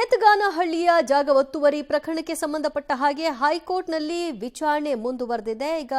ಕೇತಗಾನಹಳ್ಳಿಯ ಜಾಗ ಒತ್ತುವರಿ ಪ್ರಕರಣಕ್ಕೆ ಸಂಬಂಧಪಟ್ಟ ಹಾಗೆ ಹೈಕೋರ್ಟ್ನಲ್ಲಿ ವಿಚಾರಣೆ ಮುಂದುವರೆದಿದೆ. ಈಗ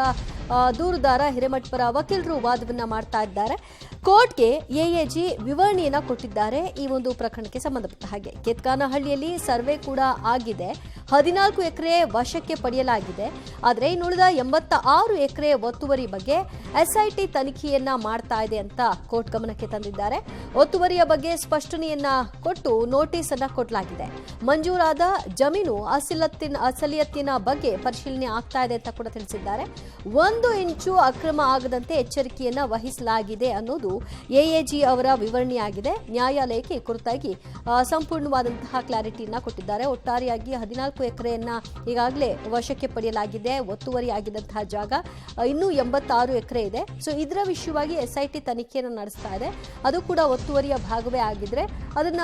ದೂರುದಾರ ಹಿರೇಮಠ್ ವಕೀಲರು ವಾದವನ್ನ ಮಾಡ್ತಾ ಇದ್ದಾರೆ. ಕೋರ್ಟ್ಗೆ ಎಎಜಿ ವಿವರಣೆಯನ್ನ ಕೊಟ್ಟಿದ್ದಾರೆ. ಈ ಒಂದು ಪ್ರಕರಣಕ್ಕೆ ಸಂಬಂಧಪಟ್ಟ ಹಾಗೆ. ಕೆತ್ಕಾನಹಳ್ಳಿಯಲ್ಲಿ ಸರ್ವೆ ಕೂಡ ಆಗಿದೆ. ಹದಿನಾಲ್ಕು ಎಕರೆ ವಶಕ್ಕೆ ಪಡೆಯಲಾಗಿದೆ. ಆದರೆ ಇನ್ನುಳಿದ ಎಂಬತ್ತ ಆರು ಎಕರೆ ಒತ್ತುವರಿ ಬಗ್ಗೆ ಎಸ್ಐಟಿ ತನಿಖೆಯನ್ನ ಮಾಡ್ತಾ ಇದೆ ಅಂತ ಕೋರ್ಟ್ ಗಮನಕ್ಕೆ ತಂದಿದ್ದಾರೆ. ಒತ್ತುವರಿಯ ಬಗ್ಗೆ ಸ್ಪಷ್ಟನೆಯನ್ನ ಕೊಟ್ಟು ನೋಟಿಸ್ ಅನ್ನ ಕೊಡಲಾಗಿದೆ. ಮಂಜೂರಾದ ಜಮೀನು ಅಸಲತ್ತಿನ ಅಸಲಿಯತ್ತಿನ ಬಗ್ಗೆ ಪರಿಶೀಲನೆ ಆಗ್ತಾ ಇದೆ ಅಂತ ಕೂಡ ತಿಳಿಸಿದ್ದಾರೆ. ಒಂದು ಇಂಚು ಅಕ್ರಮ ಆಗದಂತೆ ಎಚ್ಚರಿಕೆಯನ್ನ ವಹಿಸಲಾಗಿದೆ ಅನ್ನೋದು ಎಎಜಿ ಅವರ ವಿವರಣೆಯಾಗಿದೆ. ನ್ಯಾಯಾಲಯಕ್ಕೆ ಕುರಿತಾಗಿ ಸಂಪೂರ್ಣವಾದಂತಹ ಕ್ಲಾರಿಟಿಯನ್ನ ಕೊಟ್ಟಿದ್ದಾರೆ. ಒಟ್ಟಾರೆಯಾಗಿ ಹದಿನಾಲ್ಕು ಎಕರೆಯನ್ನ ಈಗಾಗಲೇ ವಶಕ್ಕೆ ಪಡೆಯಲಾಗಿದೆ. ಒತ್ತುವರಿ ಆಗಿದ್ದಂತಹ ಜಾಗ ಇನ್ನೂ ಎಂಬತ್ತಾರು ಎಕರೆ ಇದೆ. ಸೊ ಇದರ ವಿಷಯವಾಗಿ ಎಸ್ಐಟಿ ತನಿಖೆಯನ್ನು ನಡೆಸ್ತಾ ಇದೆ. ಅದು ಕೂಡ ಒತ್ತುವರಿಯ ಭಾಗವೇ ಆಗಿದ್ರೆ ಅದನ್ನ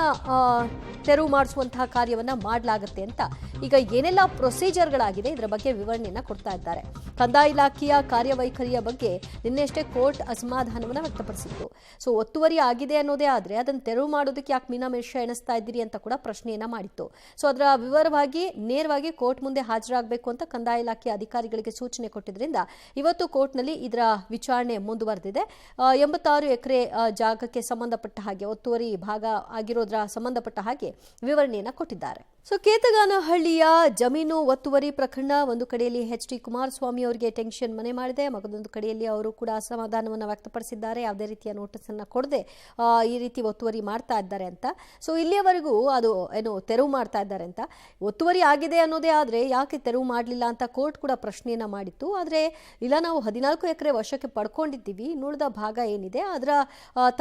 ತೆರವು ಮಾಡಿಸುವಂತಹ ಕಾರ್ಯವನ್ನ ಮಾಡಲಾಗುತ್ತೆ ಅಂತ ಈಗ ಏನೆಲ್ಲ ಪ್ರೊಸೀಜರ್ಗಳಾಗಿದೆ ಇದರ ಬಗ್ಗೆ ವಿವರಣೆಯನ್ನ ಕೊಡ್ತಾ ಇದ್ದಾರೆ. ಕಂದಾಯ ಇಲಾಖೆಯ ಕಾರ್ಯವೈಖರಿಯ ಬಗ್ಗೆ ನಿನ್ನೆಷ್ಟೇ ಕೋರ್ಟ್ ಅಸಮಾಧಾನವನ್ನು ವ್ಯಕ್ತಪಡಿಸಿತ್ತು. ಸೊ ಒತ್ತುವರಿ ಆಗಿದೆ ಅನ್ನೋದೇ ಆದರೆ ಅದನ್ನು ತೆರವು ಮಾಡೋದಕ್ಕೆ ಯಾಕೆ ಮೀನಾಮೇಷ ಎಣಿಸ್ತಾ ಇದ್ದೀರಿ ಅಂತ ಕೂಡ ಪ್ರಶ್ನೆಯನ್ನು ಮಾಡಿತ್ತು. ಸೊ ಅದರ ವಿವರವಾಗಿ ನೇರವಾಗಿ ಕೋರ್ಟ್ ಮುಂದೆ ಹಾಜರಾಗಬೇಕು ಅಂತ ಕಂದಾಯ ಇಲಾಖೆ ಅಧಿಕಾರಿಗಳಿಗೆ ಸೂಚನೆ ಕೊಟ್ಟಿದ್ದರಿಂದ ಇವತ್ತು ಕೋರ್ಟ್ನಲ್ಲಿ ಇದರ ವಿಚಾರಣೆ ಮುಂದುವರೆದಿದೆ. ಎಂಬತ್ತಾರು ಎಕರೆ ಜಾಗಕ್ಕೆ ಸಂಬಂಧಪಟ್ಟ ಹಾಗೆ ಒತ್ತುವರಿ ಭಾಗ ಆಗಿರೋದ್ರ ಸಂಬಂಧಪಟ್ಟ ಹಾಗೆ ವಿವರಣೆಯನ್ನು ಕೊಟ್ಟಿದ್ದಾರೆ. ಸೊ ಕೇತಗಾನಹಳ್ಳಿಯ ಜಮೀನು ಒತ್ತುವರಿ ಪ್ರಕರಣ ಒಂದು ಕಡೆಯಲ್ಲಿ ಎಚ್ ಡಿ ಕುಮಾರಸ್ವಾಮಿ ಅವರಿಗೆ ಟೆನ್ಷನ್ ಮನೆ ಮಾಡಿದೆ. ಮಗದೊಂದು ಕಡೆಯಲ್ಲಿ ಅವರು ಕೂಡ ಅಸಮಾಧಾನವನ್ನು ವ್ಯಕ್ತಪಡಿಸಿದ್ದಾರೆ. ಯಾವುದೇ ರೀತಿಯ ನೋಟಿಸ್ ಅನ್ನ ಕೊಡದೆ ಈ ರೀತಿ ಒತ್ತುವರಿ ಮಾಡ್ತಾ ಇದ್ದಾರೆ ಅಂತ. ಸೊ ಇಲ್ಲಿಯವರೆಗೂ ಅದು, ಏನು, ತೆರವು ಮಾಡ್ತಾ ಇದ್ದಾರೆ ಅಂತ. ಒತ್ತುವರಿ ಆಗಿದೆ ಅನ್ನೋದೇ ಆದ್ರೆ ಯಾಕೆ ತೆರವು ಮಾಡಲಿಲ್ಲ ಅಂತ ಕೋರ್ಟ್ ಕೂಡ ಪ್ರಶ್ನೆಯನ್ನ ಮಾಡಿತ್ತು. ಆದ್ರೆ ಇಲ್ಲ, ನಾವು ಹದಿನಾಲ್ಕು ಎಕರೆ ವಶಕ್ಕೆ ಪಡ್ಕೊಂಡಿದ್ದೀವಿ. ನುಳಿದ ಭಾಗ ಏನಿದೆ, ಅದರ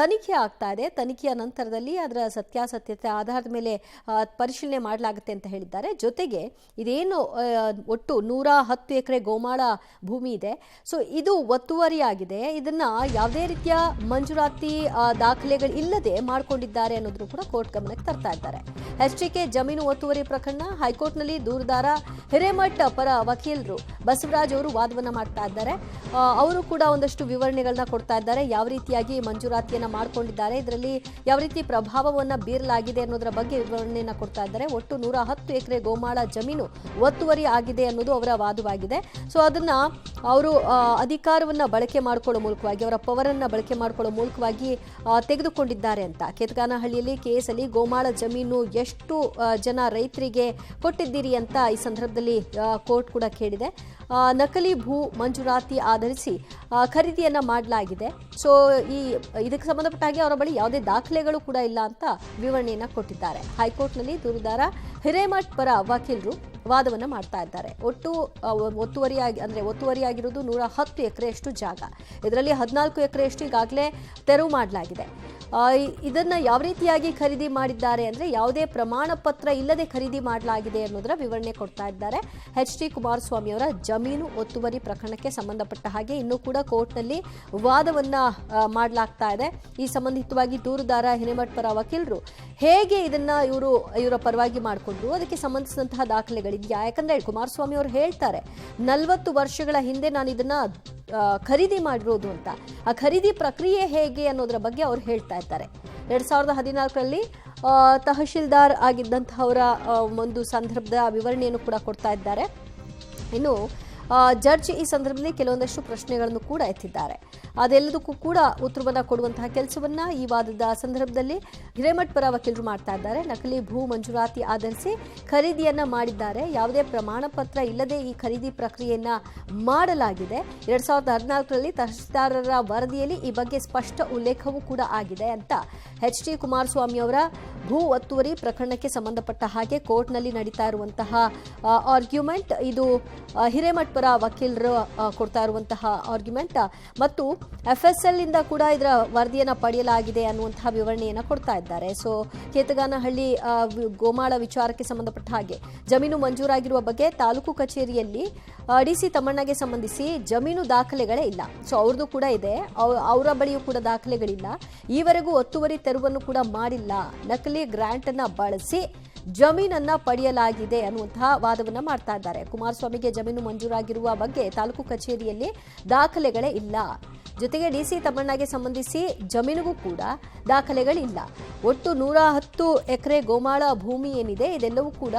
ತನಿಖೆ ಆಗ್ತಾ ಇದೆ. ತನಿಖೆಯ ನಂತರದಲ್ಲಿ ಅದರ ಸತ್ಯಾಸತ್ಯತೆ ಆಧಾರದ ಮೇಲೆ ಪರಿಶೀಲನೆ ಮಾಡಲಾಗುತ್ತೆ ಅಂತ ಹೇಳಿದ್ದಾರೆ. ಜೊತೆಗೆ ಇದೇನು ಒಟ್ಟು ನೂರ ಹತ್ತು ಎಕರೆ ಗೋಮಾಳ ಭೂಮಿ ಇದೆ. ಸೊ, ಇದು ಒತ್ತುವರಿ ಆಗಿದೆ. ಇದನ್ನ ಯಾವುದೇ ರೀತಿಯ ಮಂಜೂರಾತಿ ದಾಖಲೆಗಳು ಇಲ್ಲದೆ ಮಾಡಿಕೊಂಡಿದ್ದಾರೆ ಅನ್ನೋದನ್ನು ಕೂಡ ಕೋರ್ಟ್ ಗಮನಕ್ಕೆ ತರ್ತಾ ಇದ್ದಾರೆ. ಎಸ್ಟಿಕೆ ಜಮೀನು ಒತ್ತುವರಿ ಪ್ರಕರಣ ಹೈಕೋರ್ಟ್ನಲ್ಲಿ ದೂರದಾರ ಹಿರೇಮಠ್ ಪರ ವಕೀಲರು ಬಸವರಾಜ್ ಅವರು ವಾದವನ್ನು ಮಾಡ್ತಾ ಇದ್ದಾರೆ. ಅವರು ಕೂಡ ಒಂದಷ್ಟು ವಿವರಣೆಗಳನ್ನ ಕೊಡ್ತಾ ಇದ್ದಾರೆ. ಯಾವ ರೀತಿಯಾಗಿ ಮಂಜೂರಾತಿಯನ್ನು ಮಾಡಿಕೊಂಡಿದ್ದಾರೆ, ಇದರಲ್ಲಿ ಯಾವ ರೀತಿ ಪ್ರಭಾವವನ್ನು ಬೀರಲಾಗಿದೆ ಅನ್ನೋದರ ಬಗ್ಗೆ ವಿವರಣೆಯನ್ನು ಕೊಡ್ತಾ ಇದ್ದಾರೆ. ಒಟ್ಟು ನೂರ ಹತ್ತು ಎಕರೆ ಗೋಮಾಳ ಜಮೀನು ಒತ್ತುವರಿ ಆಗಿದೆ ಅನ್ನೋದು ಅವರ ವಾದವಾಗಿದೆ. ಸೊ ಅದನ್ನ ಅವರು ಅಧಿಕಾರವನ್ನು ಬಳಕೆ ಮಾಡಿಕೊಳ್ಳೋ ಮೂಲಕವಾಗಿ, ಅವರ ಪವರನ್ನ ಬಳಕೆ ಮಾಡಿಕೊಳ್ಳೋ ಮೂಲಕವಾಗಿ ತೆಗೆದುಕೊಂಡಿದ್ದಾರೆ ಅಂತ. ಕೇತಗಾನಹಳ್ಳಿಯಲ್ಲಿ ಕೇಸಲ್ಲಿ ಗೋಮಾಳ ಜಮೀನು ಎಷ್ಟು ಜನ ರೈತರಿಗೆ ಕೊಟ್ಟಿದ್ದೀರಿ ಅಂತ ಈ ಸಂದರ್ಭದಲ್ಲಿ ಕೋರ್ಟ್ ಕೂಡ ಕೇಳಿದೆ. ನಕಲಿ ಭೂ ಮಂಜೂರಾತಿ ಆಧರಿಸಿ ಖರೀದಿಯನ್ನು ಖರೀದಿಯನ್ನ ಮಾಡಲಾಗಿದೆ. ಸೊ ಈ, ಇದಕ್ಕೆ ಸಂಬಂಧಪಟ್ಟ ಹಾಗೆ ಅವರ ಬಳಿ ಯಾವುದೇ ದಾಖಲೆಗಳು ಕೂಡ ಇಲ್ಲ ಅಂತ ವಿವರಣೆಯನ್ನು ಕೊಟ್ಟಿದ್ದಾರೆ. ಹೈಕೋರ್ಟ್ನಲ್ಲಿ ದೂರುದಾರ ಹಿರೇಮಠ್ ಪರ ವಕೀಲರು ವಾದವನ್ನ ಮಾಡ್ತಾ ಇದ್ದಾರೆ. ಒಟ್ಟು ಒತ್ತುವರಿಯಾಗಿ, ಅಂದ್ರೆ ಒತ್ತುವರಿಯಾಗಿರುವುದು ನೂರ ಹತ್ತು ಎಕರೆಯಷ್ಟು ಜಾಗ. ಇದರಲ್ಲಿ ಹದಿನಾಲ್ಕು ಎಕರೆಯಷ್ಟು ಈಗಾಗಲೇ ತೆರವು ಮಾಡಲಾಗಿದೆ. ಇದನ್ನ ಯಾವ ರೀತಿಯಾಗಿ ಖರೀದಿ ಮಾಡಿದ್ದಾರೆ ಅಂದ್ರೆ ಯಾವುದೇ ಪ್ರಮಾಣ ಪತ್ರ ಇಲ್ಲದೆ ಖರೀದಿ ಮಾಡಲಾಗಿದೆ ಅನ್ನೋದರ ವಿವರಣೆ ಕೊಡ್ತಾ ಇದ್ದಾರೆ. ಎಚ್ ಡಿ ಕುಮಾರಸ್ವಾಮಿ ಅವರ ಜಮೀನು ಒತ್ತುವರಿ ಪ್ರಕರಣಕ್ಕೆ ಸಂಬಂಧಪಟ್ಟ ಹಾಗೆ ಇನ್ನೂ ಕೂಡ ಕೋರ್ಟ್ನಲ್ಲಿ ವಾದವನ್ನ ಮಾಡಲಾಗ್ತಾ ಇದೆ. ಈ ಸಂಬಂಧಿತವಾಗಿ ದೂರುದಾರ ಹಿರೇಮಠ್ ಪರ ವಕೀಲರು ಹೇಗೆ ಇದನ್ನ ಇವರು, ಇವರ ಪರವಾಗಿ ಮಾಡಿಕೊಂಡ್ರು, ಅದಕ್ಕೆ ಸಂಬಂಧಿಸಿದಂತಹ ದಾಖಲೆಗಳಿದೆಯಾ ಯಾಕಂದ್ರೆ ಕುಮಾರಸ್ವಾಮಿ ಅವರು ಹೇಳ್ತಾರೆ, ನಲವತ್ತು ವರ್ಷಗಳ ಹಿಂದೆ ನಾನು ಇದನ್ನ ಖರೀದಿ ಮಾಡಿರೋದು ಅಂತ. ಆ ಖರೀದಿ ಪ್ರಕ್ರಿಯೆ ಹೇಗೆ ಅನ್ನೋದರ ಬಗ್ಗೆ ಅವ್ರು ಹೇಳ್ತಾ ಇದ್ದಾರೆ. ಎರಡ್ ಸಾವಿರದ ಹದಿನಾಲ್ಕರಲ್ಲಿ ತಹಶೀಲ್ದಾರ್ ಆಗಿದ್ದಂಥವರ ಒಂದು ಸಂದರ್ಭದ ವಿವರಣೆಯನ್ನು ಕೂಡ ಕೊಡ್ತಾ ಇದ್ದಾರೆ. ಇನ್ನು ಜಡ್ಜ್ ಈ ಸಂದರ್ಭದಲ್ಲಿ ಕೆಲವೊಂದಷ್ಟು ಪ್ರಶ್ನೆಗಳನ್ನು ಕೂಡ ಎತ್ತಿದ್ದಾರೆ. ಅದೆಲ್ಲದಕ್ಕೂ ಕೂಡ ಉತ್ತರವನ್ನು ಕೊಡುವಂತಹ ಕೆಲಸವನ್ನ ಈ ವಾದದ ಸಂದರ್ಭದಲ್ಲಿ ಹಿರೇಮಠ್ ಪರ ವಕೀಲರು ಮಾಡ್ತಾ ಇದ್ದಾರೆ. ನಕಲಿ ಭೂ ಮಂಜೂರಾತಿ ಆಧರಿಸಿ ಖರೀದಿಯನ್ನ ಮಾಡಿದ್ದಾರೆ. ಯಾವುದೇ ಪ್ರಮಾಣ ಪತ್ರ ಇಲ್ಲದೆ ಈ ಖರೀದಿ ಪ್ರಕ್ರಿಯೆಯನ್ನ ಮಾಡಲಾಗಿದೆ. ಎರಡ್ ಸಾವಿರದ ಹದಿನಾಲ್ಕರಲ್ಲಿ ತಹಸೀಲ್ದಾರರ ವರದಿಯಲ್ಲಿ ಈ ಬಗ್ಗೆ ಸ್ಪಷ್ಟ ಉಲ್ಲೇಖವೂ ಕೂಡ ಆಗಿದೆ ಅಂತ ಎಚ್ ಡಿ ಕುಮಾರಸ್ವಾಮಿ ಅವರ ಭೂ ಒತ್ತುವರಿ ಪ್ರಕರಣಕ್ಕೆ ಸಂಬಂಧಪಟ್ಟ ಹಾಗೆ ಕೋರ್ಟ್ನಲ್ಲಿ ನಡೀತಾ ಇರುವಂತಹ ಆರ್ಗ್ಯುಮೆಂಟ್ ಇದು ಹಿರೇಮಠ್ ಪರ ವಕೀಲರು ಕೊಡ್ತಾ ಇರುವಂತಹ ಆರ್ಗ್ಯುಮೆಂಟ್ ಮತ್ತು ಎಫ್ ಎಸ್ ಎಲ್ ಇಂದ ಕೂಡ ಇದರ ವರದಿಯನ್ನು ಪಡೆಯಲಾಗಿದೆ ಅನ್ನುವಂತಹ ವಿವರಣೆಯನ್ನು ಕೊಡ್ತಾ ಇದ್ದಾರೆ. ಸೊ ಕೇತಗಾನಹಳ್ಳಿ ಗೋಮಾಳ ವಿಚಾರಕ್ಕೆ ಸಂಬಂಧಪಟ್ಟ ಹಾಗೆ, ಜಮೀನು ಮಂಜೂರಾಗಿರುವ ಬಗ್ಗೆ ತಾಲೂಕು ಕಚೇರಿಯಲ್ಲಿ ಡಿ ಸಿ ತಮ್ಮಣ್ಣಗೆ ಸಂಬಂಧಿಸಿ ಜಮೀನು ದಾಖಲೆಗಳೇ ಇಲ್ಲ. ಸೊ ಅವ್ರದ್ದು ಕೂಡ ಇದೆ. ಅವ್- ಅವರ ಬಳಿಯೂ ಕೂಡ ದಾಖಲೆಗಳಿಲ್ಲ. ಈವರೆಗೂ ಒತ್ತುವರಿ ತೆರವನ್ನು ಕೂಡ ಮಾಡಿಲ್ಲ. ನಕಲಿ ಗ್ರಾಂಟ್ ಅನ್ನ ಬಳಸಿ ಜಮೀನನ್ನ ಪಡೆಯಲಾಗಿದೆ ಅನ್ನುವಂತಹ ವಾದವನ್ನ ಮಾಡ್ತಾ ಇದ್ದಾರೆ. ಕುಮಾರಸ್ವಾಮಿಗೆ ಜಮೀನು ಮಂಜೂರಾಗಿರುವ ಬಗ್ಗೆ ತಾಲೂಕು ಕಚೇರಿಯಲ್ಲಿ ದಾಖಲೆಗಳೇ ಇಲ್ಲ. ಜೊತೆಗೆ ಡಿಸಿ ತಮ್ಮಣ್ಣಗೆ ಸಂಬಂಧಿಸಿ ಜಮೀನಿಗೂ ಕೂಡ ದಾಖಲೆಗಳಿಲ್ಲ. ಒಟ್ಟು ನೂರ ಹತ್ತು ಎಕರೆ ಗೋಮಾಳ ಭೂಮಿ ಏನಿದೆ, ಇದೆಲ್ಲವೂ ಕೂಡ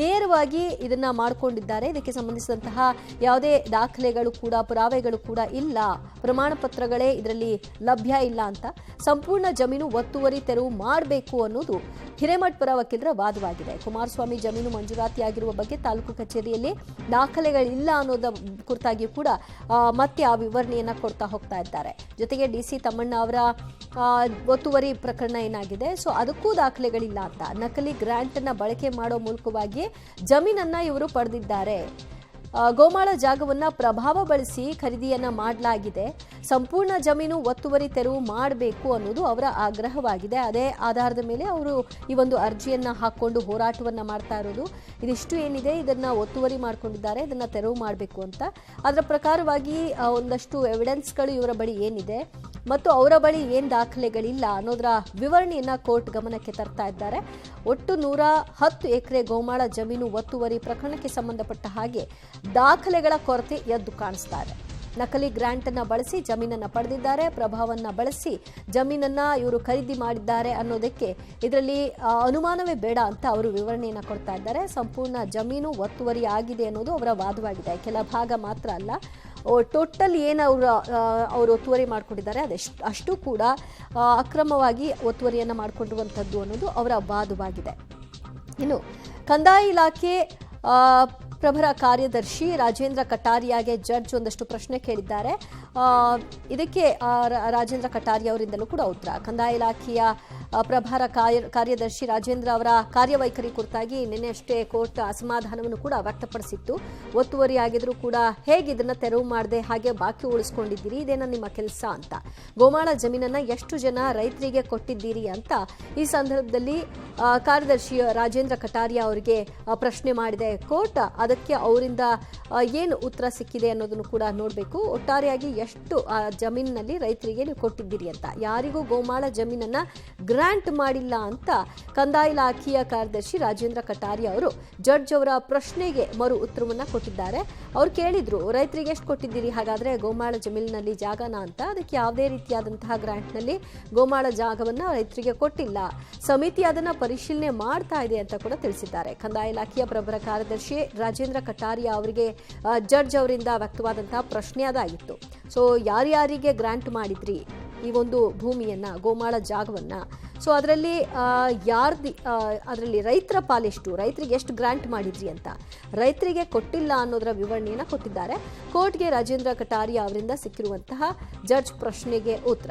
ನೇರವಾಗಿ ಇದನ್ನ ಮಾಡಿಕೊಂಡಿದ್ದಾರೆ. ಇದಕ್ಕೆ ಸಂಬಂಧಿಸಿದಂತಹ ಯಾವುದೇ ದಾಖಲೆಗಳು ಕೂಡ, ಪುರಾವೆಗಳು ಕೂಡ ಇಲ್ಲ. ಪ್ರಮಾಣ ಪತ್ರಗಳೇ ಇದರಲ್ಲಿ ಲಭ್ಯ ಇಲ್ಲ ಅಂತ. ಸಂಪೂರ್ಣ ಜಮೀನು ಒತ್ತುವರಿ ತೆರವು ಮಾಡಬೇಕು ಅನ್ನೋದು ಹಿರೇಮಠ್ ಪರ ವಕೀಲರ ವಾದವಾಗಿದೆ. ಕುಮಾರಸ್ವಾಮಿ ಜಮೀನು ಮಂಜೂರಾತಿಯಾಗಿರುವ ಬಗ್ಗೆ ತಾಲೂಕು ಕಚೇರಿಯಲ್ಲಿ ದಾಖಲೆಗಳಿಲ್ಲ ಅನ್ನೋದ ಕುರಿತಾಗಿಯೂ ಕೂಡ ಮತ್ತೆ ಆ ವಿವರಣೆಯನ್ನ ಕೊಡ್ತಾ ಹೋಗ್ತಾ ಇದ್ದಾರೆ. ಜೊತೆಗೆ ಡಿ ಸಿ ತಮ್ಮಣ್ಣ ಅವರ ಒತ್ತುವರಿ ಪ್ರಕರಣ ಏನಾಗಿದೆ? ಸೊ, ಅದಕ್ಕೂ ದಾಖಲೆಗಳಿಲ್ಲ ಅಂತ. ನಕಲಿ ಗ್ರಾಂಟ್ ಅನ್ನ ಬಳಕೆ ಮಾಡೋ ಮೂಲಕವಾಗಿ ಜಮೀನನ್ನ ಇವರು ಪಡೆದಿದ್ದಾರೆ. ಗೋಮಾಳ ಜಾಗವನ್ನ ಪ್ರಭಾವ ಬಳಸಿ ಖರೀದಿಯನ್ನ ಮಾಡಲಾಗಿದೆ. ಸಂಪೂರ್ಣ ಜಮೀನು ಒತ್ತುವರಿ ತೆರವು ಮಾಡಬೇಕು ಅನ್ನೋದು ಅವರ ಆಗ್ರಹವಾಗಿದೆ. ಅದೇ ಆಧಾರದ ಮೇಲೆ ಅವರು ಈ ಒಂದು ಅರ್ಜಿಯನ್ನ ಹಾಕೊಂಡು ಹೋರಾಟವನ್ನ ಮಾಡ್ತಾ ಇರೋದು. ಇದಿಷ್ಟು ಏನಿದೆ, ಇದನ್ನ ಒತ್ತುವರಿ ಮಾಡ್ಕೊಂಡಿದ್ದಾರೆ, ಇದನ್ನು ತೆರವು ಮಾಡಬೇಕು ಅಂತ. ಅದರ ಪ್ರಕಾರವಾಗಿ ಒಂದಷ್ಟು ಎವಿಡೆನ್ಸ್ಗಳು ಇವರ ಬಳಿ ಏನಿದೆ ಮತ್ತು ಅವರ ಬಳಿ ಏನು ದಾಖಲೆಗಳಿಲ್ಲ ಅನ್ನೋದರ ವಿವರಣೆಯನ್ನ ಕೋರ್ಟ್ ಗಮನಕ್ಕೆ ತರ್ತಾ ಇದ್ದಾರೆ. ಒಟ್ಟು ನೂರ ಹತ್ತು ಎಕರೆ ಗೋಮಾಳ ಜಮೀನು ಒತ್ತುವರಿ ಪ್ರಕರಣಕ್ಕೆ ಸಂಬಂಧಪಟ್ಟ ಹಾಗೆ ದಾಖಲೆಗಳ ಕೊರತೆ ಎದ್ದು ಕಾಣಿಸ್ತಾ ಇದೆ ನಕಲಿ ಗ್ರಾಂಟ್ ಅನ್ನ ಬಳಸಿ ಜಮೀನನ್ನ ಪಡೆದಿದ್ದಾರೆ. ಪ್ರಭಾವನ್ನ ಬಳಸಿ ಜಮೀನನ್ನ ಇವರು ಖರೀದಿ ಮಾಡಿದ್ದಾರೆ ಅನ್ನೋದಕ್ಕೆ ಇದರಲ್ಲಿ ಅನುಮಾನವೇ ಬೇಡ ಅಂತ ಅವರು ವಿವರಣೆಯನ್ನ ಕೊಡ್ತಾ ಇದ್ದಾರೆ. ಸಂಪೂರ್ಣ ಜಮೀನು ಒತ್ತುವರಿ ಆಗಿದೆ ಅನ್ನೋದು ಅವರ ವಾದವಾಗಿದೆ. ಕೆಲ ಭಾಗ ಮಾತ್ರ ಅಲ್ಲ ಟೋಟಲ್ ಏನು ಅವರು ಅವರು ಒತ್ತುವರಿ ಮಾಡಿಕೊಂಡಿದ್ದಾರೆ ಅದೆಷ್ಟು ಅಷ್ಟು ಕೂಡ ಅಕ್ರಮವಾಗಿ ಒತ್ತುವರಿಯನ್ನು ಮಾಡಿಕೊಂಡಿರುವಂಥದ್ದು ಅನ್ನೋದು ಅವರ ವಾದವಾಗಿದೆ. ಇನ್ನು ಕಂದಾಯ ಇಲಾಖೆ ಪ್ರಭರ ಕಾರ್ಯದರ್ಶಿ ರಾಜೇಂದ್ರ ಕಟಾರಿಯಾಗೆ ಜಡ್ಜ್ ಒಂದಷ್ಟು ಪ್ರಶ್ನೆ ಕೇಳಿದ್ದಾರೆ. ಇದಕ್ಕೆ ರಾಜೇಂದ್ರ ಕಟಾರಿ ಅವರಿಂದಲೂ ಕೂಡ ಉತ್ತರ. ಕಂದಾಯ ಇಲಾಖೆಯ ಪ್ರಭಾರ ಕಾರ್ಯ, ಕಾರ್ಯದರ್ಶಿ ರಾಜೇಂದ್ರ ಅವರ ಕಾರ್ಯವೈಖರಿ ಕುರಿತಾಗಿ ನಿನ್ನೆ ಅಷ್ಟೇ ಕೋರ್ಟ್ ಅಸಮಾಧಾನವನ್ನು ಕೂಡ ವ್ಯಕ್ತಪಡಿಸಿತ್ತು. ಒತ್ತುವರಿ ಆಗಿದ್ರು ಕೂಡ ಹೇಗೆ ಇದನ್ನ ತೆರವು ಮಾಡದೆ, ಹಾಗೆ ಬಾಕಿ ಉಳಿಸ್ಕೊಂಡಿದ್ದೀರಿ, ಇದೇನ ನಿಮ್ಮ ಕೆಲಸ ಅಂತ. ಗೋಮಾಳ ಜಮೀನನ್ನ ಎಷ್ಟು ಜನ ರೈತರಿಗೆ ಕೊಟ್ಟಿದ್ದೀರಿ ಅಂತ ಈ ಸಂದರ್ಭದಲ್ಲಿ ಕಾರ್ಯದರ್ಶಿ ರಾಜೇಂದ್ರ ಕಟಾರಿಯಾ ಅವರಿಗೆ ಪ್ರಶ್ನೆ ಮಾಡಿದೆ. ಕೋರ್ಟ್ ಅದಕ್ಕೆ ಅವರಿಂದ ಏನು ಉತ್ತರ ಸಿಕ್ಕಿದೆ ಅನ್ನೋದನ್ನು ಕೂಡ ನೋಡಬೇಕು. ಒಟ್ಟಾರೆಯಾಗಿ ಎಷ್ಟು ಜಮೀನಿನಲ್ಲಿ ರೈತರಿಗೆ ನೀವು ಕೊಟ್ಟಿದ್ದೀರಿ ಅಂತ. ಯಾರಿಗೂ ಗೋಮಾಳ ಜಮೀನನ್ನ ಗ್ರಾಂಟ್ ಮಾಡಿಲ್ಲ ಅಂತ ಕಂದಾಯ ಇಲಾಖೆಯ ಕಾರ್ಯದರ್ಶಿ ರಾಜೇಂದ್ರ ಕಟಾರಿ ಅವರು ಜಡ್ಜ್ ಅವರ ಪ್ರಶ್ನೆಗೆ ಮರು ಉತ್ತರವನ್ನು ಕೊಟ್ಟಿದ್ದಾರೆ. ಅವ್ರು ಕೇಳಿದ್ರು, ರೈತರಿಗೆ ಎಷ್ಟು ಕೊಟ್ಟಿದ್ದೀರಿ? ಹಾಗಾದರೆ ಗೋಮಾಳ ಜಮೀನಿನಲ್ಲಿ ಜಾಗನ ಅಂತ. ಅದಕ್ಕೆ ಯಾವುದೇ ರೀತಿಯಾದಂತಹ ಗ್ರಾಂಟ್ನಲ್ಲಿ ಗೋಮಾಳ ಜಾಗವನ್ನು ರೈತರಿಗೆ ಕೊಟ್ಟಿಲ್ಲ. ಸಮಿತಿ ಅದನ್ನು ಪರಿಶೀಲನೆ ಮಾಡ್ತಾ ಇದೆ ಅಂತ ಕೂಡ ತಿಳಿಸಿದ್ದಾರೆ. ಕಂದಾಯ ಇಲಾಖೆಯ ಪ್ರಭರ ಕಾರ್ಯದರ್ಶಿ ರಾಜೇಂದ್ರ ಕಟಾರಿಯಾ ಅವರಿಗೆ ಜಡ್ಜ್ ಅವರಿಂದ ವ್ಯಕ್ತವಾದಂತಹ ಪ್ರಶ್ನೆ ಅದಾಗಿತ್ತು. ಸೊ ಯಾರ್ಯಾರಿಗೆ ಗ್ರ್ಯಾಂಟ್ ಮಾಡಿದ್ರಿ? ಈ ಒಂದು ಭೂಮಿಯನ್ನು, ಗೋಮಾಳ ಜಾಗವನ್ನು. ಸೊ ಅದರಲ್ಲಿ ಯಾರ್ದು ಅದರಲ್ಲಿ ರೈತರ ಪಾಲೆಷ್ಟು ರೈತರಿಗೆ ಎಷ್ಟು ಗ್ರಾಂಟ್ ಮಾಡಿದ್ರಿ ಅಂತ. ರೈತರಿಗೆ ಕೊಟ್ಟಿಲ್ಲ ಅನ್ನೋದರ ವಿವರಣೆಯನ್ನು ಕೊಟ್ಟಿದ್ದಾರೆ. ಕೋರ್ಟ್ಗೆ ರಾಜೇಂದ್ರ ಕಟಾರಿಯಾ ಅವರಿಂದ ಸಿಕ್ಕಿರುವಂತಹ ಜಡ್ಜ್ ಪ್ರಶ್ನೆಗೆ ಉತ್ತರ.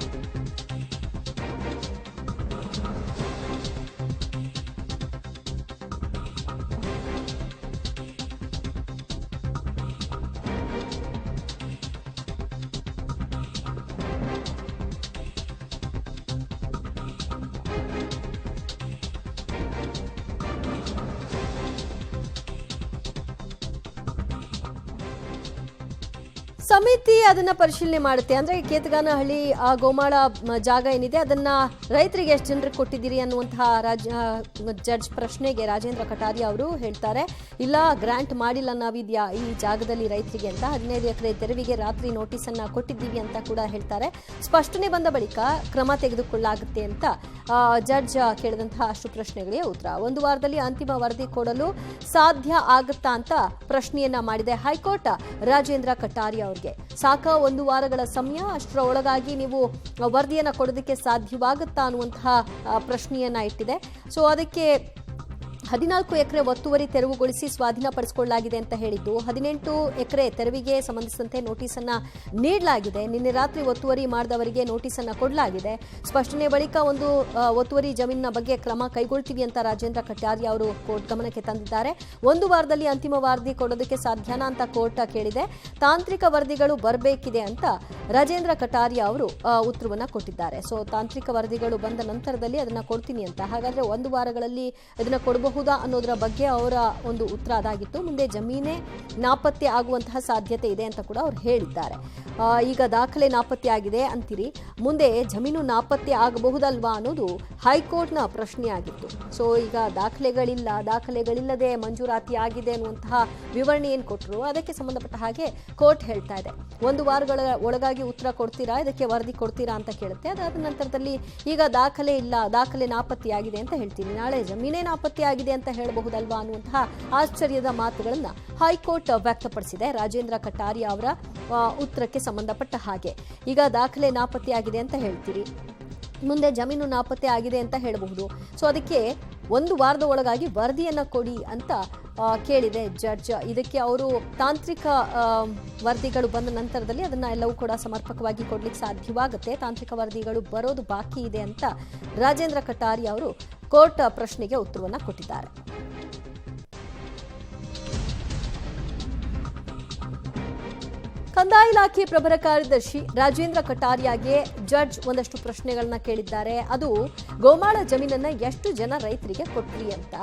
ಸಮಿತಿ ಅದನ್ನ ಪರಿಶೀಲನೆ ಮಾಡುತ್ತೆ. ಅಂದ್ರೆ ಕೇತಗಾನಹಳ್ಳಿ, ಆ ಗೋಮಾಳ ಜಾಗ ಏನಿದೆ, ಅದನ್ನ ರೈತರಿಗೆ ಎಷ್ಟು ಜನರಿಗೆ ಕೊಟ್ಟಿದ್ದೀರಿ ಅನ್ನುವಂತಹ ರಾಜ ಜಡ್ಜ್ ಪ್ರಶ್ನೆಗೆ ರಾಜೇಂದ್ರ ಕಟಾರಿ ಅವರು ಹೇಳ್ತಾರೆ. ಇಲ್ಲ, ಗ್ರಾಂಟ್ ಮಾಡಿಲ್ಲ ನಾವಿದ್ಯಾ ಈ ಜಾಗದಲ್ಲಿ ರೈತರಿಗೆ ಅಂತ. ಹದಿನೈದು ಎಕರೆ ತೆರವಿಗೆ ರಾತ್ರಿ ನೋಟಿಸ್ ಅನ್ನ ಕೊಟ್ಟಿದ್ದೀವಿ ಅಂತ ಕೂಡ ಹೇಳ್ತಾರೆ. ಸ್ಪಷ್ಟನೆ ಬಂದ ಬಳಿಕ ಕ್ರಮ ತೆಗೆದುಕೊಳ್ಳಲಾಗುತ್ತೆ ಅಂತ ಜಡ್ಜ್ ಕೇಳಿದಂತಹ ಅಷ್ಟು ಪ್ರಶ್ನೆಗಳಿಗೆ ಉತ್ತರ. ಒಂದು ವಾರದಲ್ಲಿ ಅಂತಿಮ ವರದಿ ಕೊಡಲು ಸಾಧ್ಯ ಆಗುತ್ತಾ ಅಂತ ಪ್ರಶ್ನೆಯನ್ನ ಮಾಡಿದೆ ಹೈಕೋರ್ಟ್ ರಾಜೇಂದ್ರ ಕಟಾರಿಯಾ ಅವರಿಗೆ ಸಾಕ ಒಂದು ವಾರಗಳ ಸಮಯ, ಅಷ್ಟರ ಒಳಗಾಗಿ ನೀವು ವರದಿಯನ್ನು ಕೊಡೋದಕ್ಕೆ ಸಾಧ್ಯವಾಗುತ್ತಾ ಅನ್ನುವಂತಹ ಪ್ರಶ್ನೆಯನ್ನ ಇಟ್ಟಿದೆ. ಸೊ ಅದಕ್ಕೆ ಹದಿನಾಲ್ಕು ಎಕರೆ ಒತ್ತುವರಿ ತೆರವುಗೊಳಿಸಿ ಸ್ವಾಧೀನಪಡಿಸಿಕೊಳ್ಳಲಾಗಿದೆ ಅಂತ ಹೇಳಿದ್ದು, ಹದಿನೆಂಟು ಎಕರೆ ತೆರವಿಗೆ ಸಂಬಂಧಿಸಿದಂತೆ ನೋಟಿಸ್ ಅನ್ನ ನೀಡಲಾಗಿದೆ. ನಿನ್ನೆ ರಾತ್ರಿ ಒತ್ತುವರಿ ಮಾಡಿದವರಿಗೆ ನೋಟಿಸ್ ಅನ್ನ ಕೊಡಲಾಗಿದೆ. ಸ್ಪಷ್ಟನೆ ಬಳಿಕ ಒಂದು ಒತ್ತುವರಿ ಜಮೀನಿನ ಬಗ್ಗೆ ಕ್ರಮ ಕೈಗೊಳ್ತೀವಿ ಅಂತ ರಾಜೇಂದ್ರ ಕಟ್ಯಾರಿ ಅವರು ಕೋರ್ಟ್ ಗಮನಕ್ಕೆ ತಂದಿದ್ದಾರೆ. ಒಂದು ವಾರದಲ್ಲಿ ಅಂತಿಮ ವರದಿ ಕೊಡೋದಕ್ಕೆ ಸಾಧ್ಯನಾ ಅಂತ ಕೋರ್ಟ್ ಕೇಳಿದೆ. ತಾಂತ್ರಿಕ ವರದಿಗಳು ಬರಬೇಕಿದೆ ಅಂತ ರಾಜೇಂದ್ರ ಕಟಾರಿಯಾ ಅವರು ಉತ್ತರವನ್ನು ಕೊಟ್ಟಿದ್ದಾರೆ. ಸೊ ತಾಂತ್ರಿಕ ವರದಿಗಳು ಬಂದ ನಂತರದಲ್ಲಿ ಅದನ್ನ ಕೊಡ್ತೀನಿ ಅಂತ. ಹಾಗಾದ್ರೆ ಒಂದು ವಾರಗಳಲ್ಲಿ ಇದನ್ನ ಕೊಡಬಹುದಾ ಅನ್ನೋದರ ಬಗ್ಗೆ ಅವರ ಒಂದು ಉತ್ತರ ಅದಾಗಿತ್ತು. ಮುಂದೆ ಜಮೀನೇ ನಾಪತ್ತೆ ಆಗುವಂತಹ ಸಾಧ್ಯತೆ ಇದೆ ಅಂತ ಕೂಡ ಅವರು ಹೇಳಿದ್ದಾರೆ. ಈಗ ದಾಖಲೆ ನಾಪತ್ತೆ ಆಗಿದೆ ಅಂತೀರಿ. ಮುಂದೆ ಜಮೀನು ನಾಪತ್ತೆ ಆಗಬಹುದಲ್ವಾ ಅನ್ನೋದು ಹೈಕೋರ್ಟ್ನ ಪ್ರಶ್ನೆಯಾಗಿತ್ತು. ಸೊ ಈಗ ದಾಖಲೆಗಳಿಲ್ಲ, ದಾಖಲೆಗಳಿಲ್ಲದೆ ಮಂಜೂರಾತಿ ಆಗಿದೆ ಅನ್ನುವಂತಹ ವಿವರಣೆ ಏನು ಕೊಟ್ಟರು ಅದಕ್ಕೆ ಸಂಬಂಧಪಟ್ಟ ಹಾಗೆ ಕೋರ್ಟ್ ಹೇಳ್ತಾ ಇದೆ. ಒಂದು ವಾರಗಳ ಒಳಗಾಗಿ ಉತ್ತರ ಕೊಡ್ತೀರಾ, ಇದಕ್ಕೆ ವರದಿ ಕೊಡ್ತೀರಾ ಅಂತ ಕೇಳುತ್ತೆ. ಅದಾದ ನಂತರದಲ್ಲಿ ಈಗ ದಾಖಲೆ ಇಲ್ಲ, ದಾಖಲೆ ನಾಪತ್ತೆಯಾಗಿದೆ ಅಂತ ಹೇಳ್ತೀನಿ. ನಾಳೆ ಜಮೀನೇ ನಾಪತ್ತೆಯಾಗಿದೆ ಅಂತ ಹೇಳಬಹುದಲ್ವಾ ಅನ್ನುವಂತಹ ಆಶ್ಚರ್ಯದ ಮಾತುಗಳನ್ನ ಹೈಕೋರ್ಟ್ ವ್ಯಕ್ತಪಡಿಸಿದೆ. ರಾಜೇಂದ್ರ ಕಟಾರಿಯ ಅವರ ಉತ್ತರಕ್ಕೆ ಸಂಬಂಧಪಟ್ಟ ಹಾಗೆ. ಈಗ ದಾಖಲೆ ನಾಪತ್ತೆಯಾಗಿದೆ ಅಂತ ಹೇಳ್ತೀರಿ. ಮುಂದೆ ಜಮೀನು ನಾಪತ್ತೆ ಆಗಿದೆ ಅಂತ ಹೇಳಬಹುದು. ಸೊ ಅದಕ್ಕೆ ಒಂದು ವಾರದ ಒಳಗಾಗಿ ವರದಿಯನ್ನ ಕೊಡಿ ಅಂತ ಕೇಳಿದೆ ಜಡ್ಜ್. ಇದಕ್ಕೆ ಅವರು ತಾಂತ್ರಿಕ ವರದಿಗಳು ಬಂದ ನಂತರದಲ್ಲಿ ಅದನ್ನ ಎಲ್ಲವೂ ಕೂಡ ಸಮರ್ಪಕವಾಗಿ ಕೊಡ್ಲಿಕ್ಕೆ ಸಾಧ್ಯವಾಗುತ್ತೆ. ತಾಂತ್ರಿಕ ವರದಿಗಳು ಬರೋದು ಬಾಕಿ ಇದೆ ಅಂತ ರಾಜೇಂದ್ರ ಕಟಾರಿ ಅವರು ಕೋರ್ಟ್ ಪ್ರಶ್ನೆಗೆ ಉತ್ತರವನ್ನು ಕೊಟ್ಟಿದ್ದಾರೆ. ಕಂದಾಯ ಇಲಾಖೆ ಪ್ರಭರ ಕಾರ್ಯದರ್ಶಿ ರಾಜೇಂದ್ರ ಕಟಾರಿಯಾಗೆ ಜಡ್ಜ್ ಒಂದಷ್ಟು ಪ್ರಶ್ನೆಗಳನ್ನ ಕೇಳಿದ್ದಾರೆ. ಅದು ಗೋಮಾಳ ಜಮೀನನ್ನ ಎಷ್ಟು ಜನ ರೈತರಿಗೆ ಕೊಟ್ರಿ ಅಂತ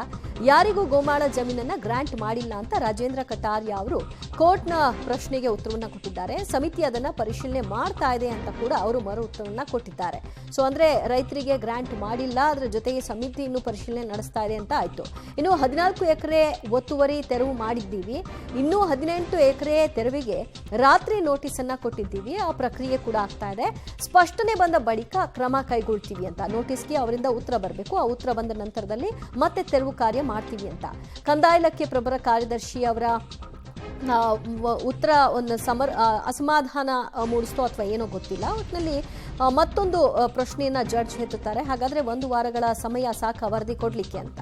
ಯಾರಿಗೂ ಗೋಮಾಳ ಜಮೀನನ್ನ ಗ್ರಾಂಟ್ ಮಾಡಿಲ್ಲ ಅಂತ ರಾಜೇಂದ್ರ ಕಟಾರಿಯಾ ಅವರು ಕೋರ್ಟ್ನ ಪ್ರಶ್ನೆಗೆ ಉತ್ತರವನ್ನ ಕೊಟ್ಟಿದ್ದಾರೆ. ಸಮಿತಿ ಅದನ್ನ ಪರಿಶೀಲನೆ ಮಾಡ್ತಾ ಇದೆ ಅಂತ ಕೂಡ ಅವರು ಮರು ಉತ್ತರವನ್ನ ಕೊಟ್ಟಿದ್ದಾರೆ. ಸೊ ಅಂದ್ರೆ ರೈತರಿಗೆ ಗ್ರಾಂಟ್ ಮಾಡಿಲ್ಲ, ಅದರ ಜೊತೆಗೆ ಸಮಿತಿ ಇನ್ನು ಪರಿಶೀಲನೆ ನಡೆಸ್ತಾ ಇದೆ ಅಂತ ಆಯ್ತು. ಇನ್ನು ಹದಿನಾಲ್ಕು ಎಕರೆ ಒತ್ತುವರಿ ತೆರವು ಮಾಡಿದ್ದೀವಿ. ಇನ್ನೂ ಹದಿನೆಂಟು ಎಕರೆ ತೆರವಿಗೆ ರಾತ್ರಿ ನೋಟಿಸ್ ಅನ್ನ ಕೊಟ್ಟಿದ್ದೀವಿ. ಆ ಪ್ರಕ್ರಿಯೆ ಕೂಡ ಆಗ್ತಾ ಇದೆ. ಸ್ಪಷ್ಟನೆ ಬಂದ ಬಳಿಕ ಕ್ರಮ ಕೈಗೊಳ್ತೀವಿ ಅಂತ. ನೋಟಿಸ್ಗೆ ಅವರಿಂದ ಉತ್ತರ ಬರಬೇಕು. ಆ ಉತ್ತರ ಬಂದ ನಂತರದಲ್ಲಿ ಮತ್ತೆ ತೆರವು ಕಾರ್ಯ ಮಾಡ್ತೀವಿ ಅಂತ. ಕಂದಾಯ ಇಲಾಖೆ ಪ್ರಭರ ಕಾರ್ಯದರ್ಶಿ ಅವರ ಉತ್ತರ, ಒಂದು ಸಮರ್ ಅಸಮಾಧಾನ ಮೂಡಿಸ್ತೋ ಅಥವಾ ಏನೋ ಗೊತ್ತಿಲ್ಲ. ಒಟ್ಟಿನಲ್ಲಿ ಮತ್ತೊಂದು ಪ್ರಶ್ನೆಯನ್ನ ಜಡ್ಜ್ ಎತ್ತುತ್ತಾರೆ. ಹಾಗಾದರೆ ಒಂದು ವಾರಗಳ ಸಮಯ ಸಾಕು ವರದಿ ಕೊಡಲಿಕ್ಕೆ ಅಂತ.